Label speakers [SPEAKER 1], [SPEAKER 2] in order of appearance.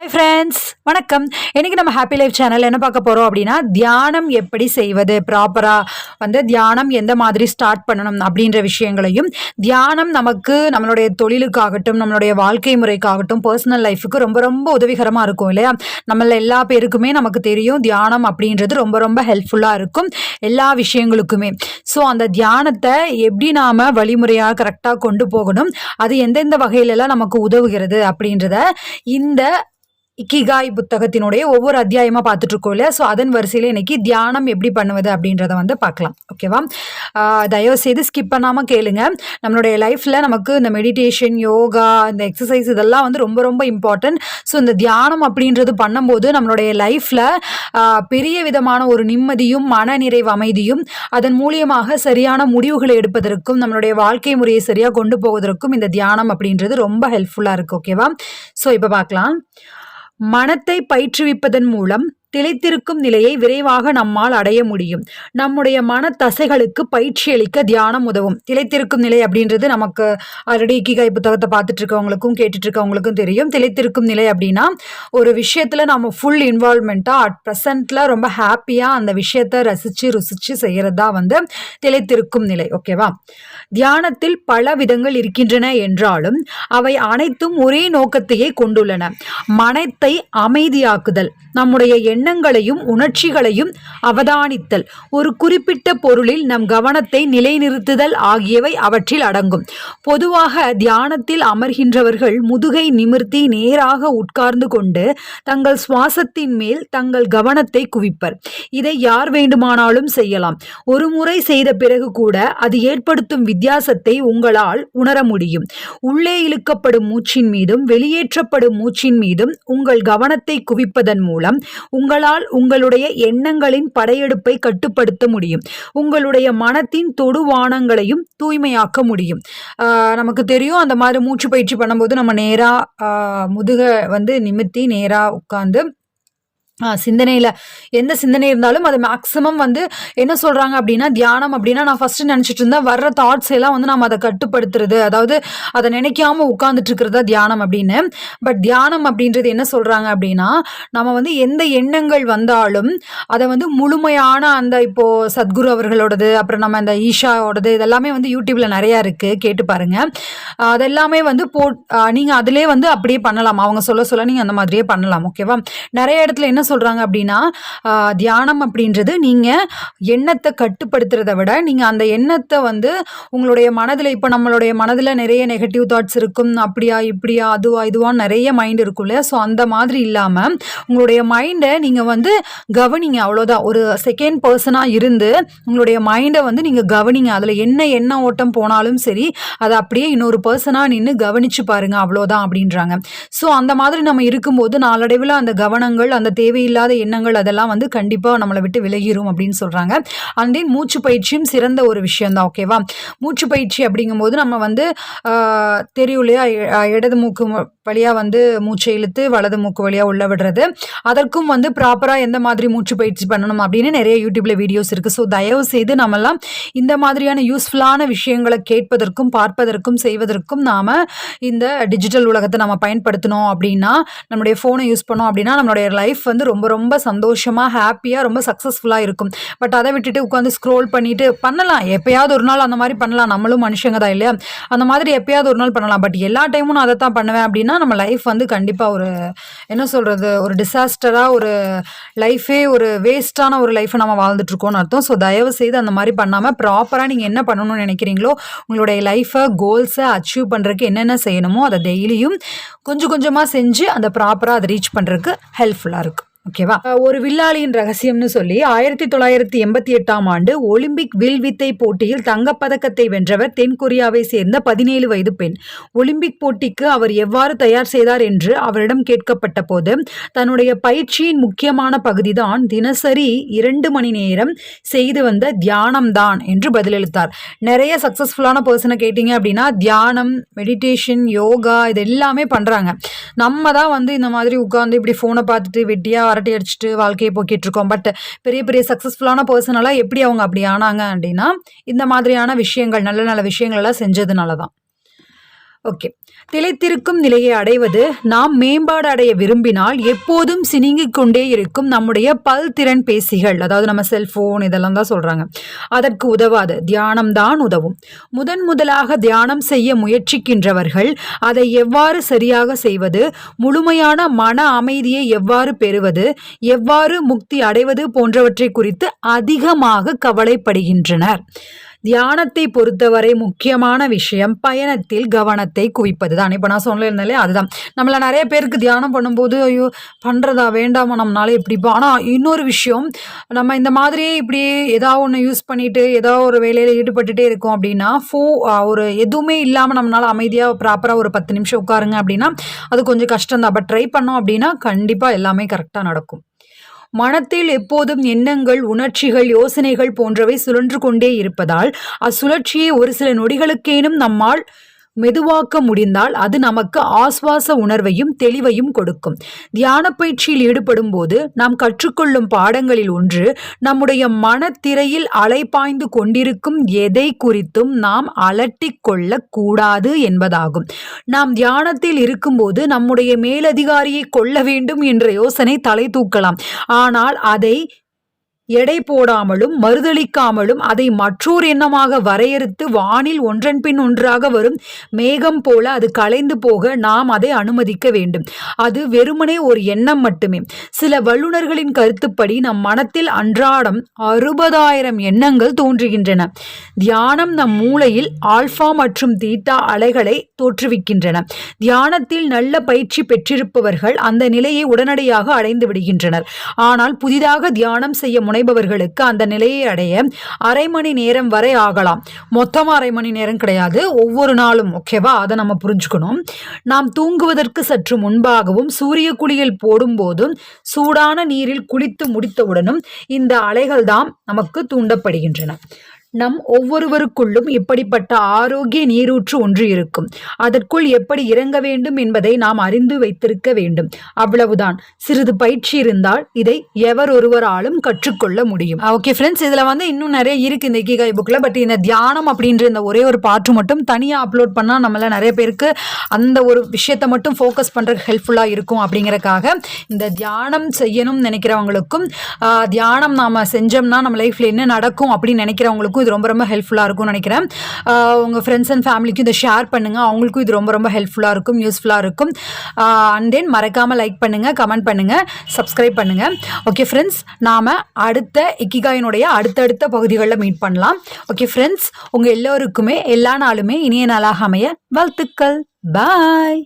[SPEAKER 1] Hi friends வணக்கம். இன்றைக்கி நம்ம ஹாப்பி லைஃப் சேனல் என்ன பார்க்க போகிறோம் அப்படின்னா தியானம் எப்படி செய்வது? ப்ராப்பராக வந்து தியானம் எந்த மாதிரி ஸ்டார்ட் பண்ணணும் அப்படின்ற விஷயங்களையும் தியானம் நமக்கு நம்மளுடைய தொழிலுக்காகட்டும் நம்மளுடைய வாழ்க்கை முறைக்காகட்டும் பர்சனல் லைஃபுக்கு ரொம்ப ரொம்ப உதவிகரமாக இருக்கும் இல்லையா? நம்மள எல்லா பேருக்குமே நமக்கு தெரியும் தியானம் அப்படின்றது ரொம்ப ரொம்ப ஹெல்ப்ஃபுல்லாக இருக்கும் எல்லா விஷயங்களுக்குமே. ஸோ அந்த தியானத்தை எப்படி நாம் வழிமுறையாக கரெக்டாக கொண்டு போகணும்? அது எந்தெந்த வகையிலெல்லாம் நமக்கு உதவுகிறது அப்படின்றத இந்த இக்கிகாய் புத்தகத்தினுடைய ஒவ்வொரு அத்தியாயமாக பார்த்துட்டு இருக்கோம் இல்லையா? ஸோ அதன் வரிசையில் இன்னைக்கு தியானம் எப்படி பண்ணுவது அப்படின்றத வந்து பார்க்கலாம். ஓகேவா தயவு செய்து ஸ்கிப் பண்ணாமல் கேளுங்க. நம்மளுடைய லைஃப்பில் நமக்கு இந்த மெடிடேஷன் யோகா இந்த எக்ஸசைஸ் இதெல்லாம் வந்து ரொம்ப ரொம்ப இம்பார்ட்டன்ட் ஸோ இந்த தியானம் அப்படின்றது பண்ணும்போது நம்மளுடைய லைஃப்பில் பெரிய விதமான ஒரு நிம்மதியும் மனநிறைவு அமைதியும் அதன் மூலியமாக சரியான முடிவுகளை எடுப்பதற்கும் நம்மளுடைய வாழ்க்கை முறையை சரியாக கொண்டு போவதற்கும் இந்த தியானம் அப்படின்றது ரொம்ப ஹெல்ப்ஃபுல்லாக இருக்குது ஓகேவா ஸோ இப்போ பார்க்கலாம். மனத்தை பயிற்றுவிப்பதன் மூலம் திளைத்திருக்கும் நிலையை விரைவாக நம்மால் அடைய முடியும். நம்முடைய மன தசைகளுக்கு பயிற்சி அளிக்க தியானம் உதவும். திளைத்திருக்கும் நிலை அப்படின்றது நமக்கு ஆல்ரெடி இக்கிகாய் புத்தகத்தை பார்த்துட்டு இருக்கவங்களுக்கும் கேட்டுட்டு இருக்கவங்களுக்கும் தெரியும். திளைத்திருக்கும் நிலை அப்படின்னா ஒரு விஷயத்துல நம்ம ஃபுல் இன்வால்மெண்ட்டாக அட் ப்ரெசண்ட்ல ரொம்ப ஹாப்பியாக அந்த விஷயத்தை ரசித்து ருசித்து செய்கிறது தான் வந்து திளைத்திருக்கும் நிலை ஓகேவா தியானத்தில் பல விதங்கள் இருக்கின்றன என்றாலும் அவை அனைத்தும் ஒரே நோக்கத்தையே கொண்டுள்ளன. மனத்தை அமைதியாக்குதல். நம்முடைய எண்ணங்களையும் உணர்ச்சிகளையும் அவதானித்தல். ஒரு குறிப்பிட்ட பொருளில் நம் கவனத்தை நிலைநிறுத்துதல் ஆகியவை அவற்றில் அடங்கும். பொதுவாக தியானத்தில் அமர்கின்றவர்கள் முதுகை நிமிர்த்தி நேராக உட்கார்ந்து கொண்டு தங்கள் சுவாசத்தின் மேல் தங்கள் கவனத்தை குவிப்பர். இதை யார் வேண்டுமானாலும் செய்யலாம். ஒரு முறை செய்த பிறகு கூட அது ஏற்படுத்தும் வித்தியாசத்தை உங்களால் உணர முடியும். உள்ளே இழுக்கப்படும் மூச்சின் மீதும் வெளியேற்றப்படும் மூச்சின் மீதும் உங்கள் கவனத்தை குவிப்பதன் மூலம் உங்களால் உங்களுடைய எண்ணங்களின் படையெடுப்பை கட்டுப்படுத்த முடியும். உங்களுடைய மனத்தின் தொடுவானங்களையும் தூய்மையாக்க முடியும். நமக்கு தெரியும் அந்த மாதிரி மூச்சு பயிற்சி பண்ணும்போது நம்ம நேராக முதுக வந்து நிமித்தி நேராக உட்காந்து சிந்தனையில் எந்த சிந்தனை இருந்தாலும் அது மேக்ஸிமம் வந்து என்ன சொல்கிறாங்க அப்படின்னா தியானம் அப்படின்னா நான் ஃபஸ்ட்டு நினச்சிட்டு இருந்தேன் வர்ற தாட்ஸ் எல்லாம் வந்து நம்ம அதை கட்டுப்படுத்துறது. அதாவது அதை நினைக்காம உட்காந்துட்டு இருக்கிறதா தியானம் அப்படின்னு. பட் தியானம் அப்படின்றது என்ன சொல்கிறாங்க அப்படின்னா நம்ம வந்து எந்த எண்ணங்கள் வந்தாலும் அதை வந்து முழுமையான அந்த இப்போது சத்குரு அவர்களோடது அப்புறம் நம்ம அந்த ஈஷாவோடது இதெல்லாமே வந்து யூடியூப்பில் நிறையா இருக்குது கேட்டு பாருங்கள் அதெல்லாமே வந்து போ நீங்கள் அதிலே வந்து அப்படியே பண்ணலாம். அவங்க சொல்ல சொல்ல நீங்கள் அந்த மாதிரியே பண்ணலாம். ஓகேவா? நிறைய இடத்துல என்ன சொல்கிறாங்க அப்படின்னா தியானம் அப்படின்றது நீங்கள் எண்ணத்தை கட்டுப்படுத்துறதை விட நீங்கள் அந்த எண்ணத்தை வந்து உங்களுடைய மனதில் இப்போ நம்மளுடைய மனதில் நிறைய நெகட்டிவ் தாட்ஸ் இருக்கும். அப்படியா இப்படியா அதுவா இதுவா நிறைய மைண்ட் இருக்கும் இல்லையா? ஸோ அந்த மாதிரி இல்லாமல் உங்களுடைய மைண்டை நீங்கள் வந்து கவனிங்க. அவ்வளோதான் ஒரு செகண்ட் பர்சனாக இருந்து உங்களுடைய மைண்டை வந்து நீங்கள் கவனிங்க. அதில் என்ன எண்ண ஓட்டம் போனாலும் சரி அதை அப்படியே இன்னொரு பர்சனாக நின்று கவனிச்சு பாருங்க. அவ்வளோதான் அப்படின்றாங்க. ஸோ அந்த மாதிரி நம்ம இருக்கும்போது நாளடைவில் அந்த கவனங்கள் அந்த தேவை தேவையில்லாத எண்ணங்கள் அதெல்லாம் வந்து கண்டிப்பாக நம்மளை விட்டு விலகிரும் அப்படின்னு சொல்கிறாங்க அண்ட் தென் மூச்சு பயிற்சியும் சிறந்த ஒரு விஷயம்தான் ஓகேவா மூச்சு பயிற்சி அப்படிங்கும்போது நம்ம வந்து ஆஹ், தெரியும் இல்லையா இடது மூக்கு வழியாக வந்து மூச்சை இழுத்து வலது மூக்கு வழியாக உள்ள விடுறது. அதற்கும் வந்து ப்ராப்பராக எந்த மாதிரி மூச்சு பயிற்சி பண்ணணும் அப்படின்னு நிறைய யூடியூப்பில் வீடியோஸ் இருக்குது ஸோ தயவு செய்து நம்மலாம் இந்த மாதிரியான யூஸ்ஃபுல்லான விஷயங்களை கேட்பதற்கும் பார்ப்பதற்கும் செய்வதற்கும் நாம் இந்த டிஜிட்டல் உலகத்தை நம்ம பயன்படுத்தணும் அப்படின்னா நம்மளுடைய ஃபோனை யூஸ் பண்ணோம் அப்படின்னா நம்மளுடைய லைஃப் வந்து ரொம்ப ரொம்ப சந்தோஷமாக ஹாப்பியாக ரொம்ப சக்ஸஸ்ஃபுல்லாக இருக்கும். பட் அதை விட்டுட்டு உட்காந்து ஸ்க்ரோல் பண்ணிட்டு பண்ணலாம். எப்பயாவது ஒரு நாள் அந்த மாதிரி பண்ணலாம். நம்மளும் மனுஷங்க தான் இல்லையா? அந்த மாதிரி எப்பயாவது ஒரு நாள் பண்ணலாம். பட் எல்லா டைமும் நான் அதை தான் பண்ணுவேன் அப்படின்னா நம்ம லைஃப் வந்து கண்டிப்பாக ஒரு என்ன சொல்கிறது ஒரு டிசாஸ்டராக ஒரு லைஃபே ஒரு வேஸ்ட்டான ஒரு லைஃப்பை நம்ம வாழ்ந்துட்டுருக்கோம்னு அர்த்தம். ஸோ தயவு செய்து அந்த மாதிரி பண்ணாமல் ப்ராப்பராக நீங்கள் என்ன பண்ணணும்னு நினைக்கிறீங்களோ உங்களுடைய லைஃப்பை கோல்ஸை அச்சீவ் பண்ணுறதுக்கு என்னென்ன செய்யணுமோ அதை டெய்லியும் கொஞ்சம் கொஞ்சமாக செஞ்சு அந்த ப்ராப்பராக அதை ரீச் பண்ணுறதுக்கு ஹெல்ப்ஃபுல்லாக இருக்குது ஓகேவா? ஒரு வில்லாளியின் ரகசியம்னு சொல்லி ஆயிரத்தி தொள்ளாயிரத்தி எண்பத்தி எட்டாம் ஆண்டு ஒலிம்பிக் வில்வித்தை போட்டியில் தங்கப்பதக்கத்தை வென்றவர் தென்கொரியாவை சேர்ந்த பதினேழு வயது பெண். ஒலிம்பிக் போட்டிக்கு அவர் எவ்வாறு தயார் செய்தார் என்று அவரிடம் கேட்கப்பட்ட போது தன்னுடைய பயிற்சியின் முக்கியமான பகுதிதான் தினசரி இரண்டு மணி நேரம் செய்து வந்த தியானம் தான் என்று பதிலளித்தார். நிறைய சக்ஸஸ்ஃபுல்லான பர்சனை கேட்டிங்க அப்படின்னா தியானம் மெடிடேஷன் யோகா இது எல்லாமே பண்ணுறாங்க நம்ம தான் வந்து இந்த மாதிரி உட்காந்து இப்படி ஃபோனை பார்த்துட்டு வெட்டியாக அரட்டை அடிச்சுட்டு வாழ்க்கையை போக்கிட்டு இருக்கோம். பட் பெரிய பெரிய சக்ஸஸ்ஃபுல்லான பர்சனெல்லாம் எப்படி அவங்க அப்படி ஆனாங்க அப்படின்னா இந்த மாதிரியான விஷயங்கள் நல்ல நல்ல விஷயங்கள் எல்லாம் செஞ்சதுனால தான் ஓகே. திளைத்திருக்கும் நிலையை அடைவது நாம் மேம்பாடு அடைய விரும்பினால் எப்போதும் சினிங்கிக் கொண்டே இருக்கும் நம்முடைய பல்திறன் பேசிகள் அதாவது நம்ம செல்ஃபோன் இதெல்லாம் தான் சொல்கிறாங்க அதற்கு உதவாது. தியானம் தான் உதவும். முதன் முதலாக தியானம் செய்ய முயற்சிக்கின்றவர்கள் அதை எவ்வாறு சரியாக செய்வது முழுமையான மன அமைதியை எவ்வாறு பெறுவது எவ்வாறு முக்தி அடைவது போன்றவற்றை குறித்து அதிகமாக கவலைப்படுகின்றனர். தியானத்தை பொறுத்தவரை முக்கியமான விஷயம் பயணத்தில் கவனத்தை குவிப்பது தான் இப்போ நான் சொன்னேன்னாலே அதுதான். நம்மள நிறைய பேருக்கு தியானம் பண்ணும்போது ஐயோ பண்ணுறதா வேண்டாமா நம்மளால இப்படிப்பா ஆனால் இன்னொரு விஷயம் நம்ம இந்த மாதிரியே இப்படி ஏதாவது ஒன்று யூஸ் பண்ணிட்டு ஏதோ ஒரு வேலையில் ஈடுபட்டுட்டே இருக்கோம் அப்படின்னா ஃபோ ஒரு எதுவுமே இல்லாமல் நம்மளால அமைதியாக ப்ராப்பராக ஒரு பத்து நிமிஷம் உட்காருங்க அப்படின்னா அது கொஞ்சம் கஷ்டம் தான் பட் ட்ரை பண்ணோம் அப்படின்னா கண்டிப்பாக எல்லாமே கரெக்டாக நடக்கும். மனத்தில் எப்போதும் எண்ணங்கள் உணர்ச்சிகள் யோசனைகள் போன்றவை சுழன்று கொண்டே இருப்பதால் அச்சுழற்சியை ஒரு சில நொடிகளுக்கேனும் நம்மால் மெதுவாக்க முடிந்தால் அது நமக்கு ஆஸ்வாச உணர்வையும் தெளிவையும் கொடுக்கும். தியான பயிற்சியில் ஈடுபடும் போது நாம் கற்றுக்கொள்ளும் பாடங்களில் ஒன்று நம்முடைய மனத்திரையில் அலைப்பாய்ந்து கொண்டிருக்கும் எதை குறித்தும் நாம் அலட்டிக் கொள்ளக்கூடாது என்பதாகும். நாம் தியானத்தில் இருக்கும்போது நம்முடைய மேலதிகாரியை கொள்ள வேண்டும் என்ற யோசனை தலை தூக்கலாம். ஆனால் அதை எடை போடாமலும் மறுதளிக்காமலும் அதை மற்றோர் எண்ணமாக வரையறுத்து வானில் ஒன்றன் பின் ஒன்றாக வரும் மேகம் போல அது கலைந்து போக நாம் அதை அனுமதிக்க வேண்டும். அது வெறுமனே ஒரு எண்ணம் மட்டுமே. சில வல்லுநர்களின் கருத்துப்படி நம் மனத்தில் அன்றாடம் அறுபதாயிரம் எண்ணங்கள் தோன்றுகின்றன. தியானம் நம் மூளையில் ஆல்பா மற்றும் தீட்டா அலைகளை தோற்றுவிக்கின்றன. தியானத்தில் நல்ல பயிற்சி பெற்றிருப்பவர்கள் அந்த நிலையை உடனடியாக அடைந்து விடுகின்றனர். ஆனால் புதிதாக தியானம் செய்ய முனை அடைபவர்களுக்கு அந்த நிலையை அடைய அரை மணி நேரம் வரை ஆகலாம். மொத்தமாக அரை மணி நேரம் கிடையாது. ஒவ்வொரு நாளும் ஓகேவா அதை நம்ம புரிஞ்சுக்கணும். நாம் தூங்குவதற்கு சற்று முன்பாகவும் சூரிய குளியல் போடும்போதும் சூடான நீரில் குளித்து முடித்தவுடனும் இந்த அலைகள் தான் நமக்கு தூண்டப்படுகின்றன. நம் ஒவ்வொருவருக்குள்ளும் இப்படிப்பட்ட ஆரோக்கிய நீரூற்று ஒன்று இருக்கும். அதற்குள் எப்படி இறங்க வேண்டும் என்பதை நாம் அறிந்து வைத்திருக்க வேண்டும். அவ்வளவுதான். சிறிது பயிற்சி இருந்தால் இதை எவர் ஒருவராலும் கற்றுக்கொள்ள முடியும். ஓகே ஃப்ரெண்ட்ஸ் இதில் வந்து இன்னும் நிறைய இருக்கு இந்த இக்கிகாய் புக்கில் பட் இந்த தியானம் அப்படின்ற இந்த ஒரே ஒரு பாட்டு மட்டும் தனியாக அப்லோட் பண்ணால் நம்மள நிறைய பேருக்கு அந்த ஒரு விஷயத்தை மட்டும் ஃபோக்கஸ் பண்ணுறதுக்கு ஹெல்ப்ஃபுல்லாக இருக்கும் அப்படிங்கிறக்காக இந்த தியானம் செய்யணும்னு நினைக்கிறவங்களுக்கும் தியானம் நாம் செஞ்சோம்னா நம்ம லைஃப்பில் என்ன நடக்கும் அப்படின்னு நினைக்கிறவங்களுக்கும் இது ரொம்ப ரொம்ப ஹெல்ப்ஃபுல்லாக இருக்கும்னு நினைக்கிறேன். உங்கள் ஃப்ரெண்ட்ஸ் அண்ட் ஃபேமிலிக்கும் இதை ஷேர் பண்ணுங்கள் அவங்களுக்கும் இது ரொம்ப ரொம்ப ஹெல்ப்ஃபுல்லாக இருக்கும் யூஸ்ஃபுல்லாக இருக்கும். அண்ட் தென் மறக்காமல் லைக் பண்ணுங்கள் கமெண்ட் பண்ணுங்கள் சப்ஸ்கிரைப் பண்ணுங்கள் ஓகே ஃப்ரெண்ட்ஸ் நாம் அடுத்த இக்கிகாயினுடைய அடுத்தடுத்த பகுதிகளில் மீட் பண்ணலாம். ஓகே ஃப்ரெண்ட்ஸ் உங்கள் எல்லோருக்குமே எல்லா நாளுமே இனிய நாளாக அமைய வாழ்த்துக்கள். பாய்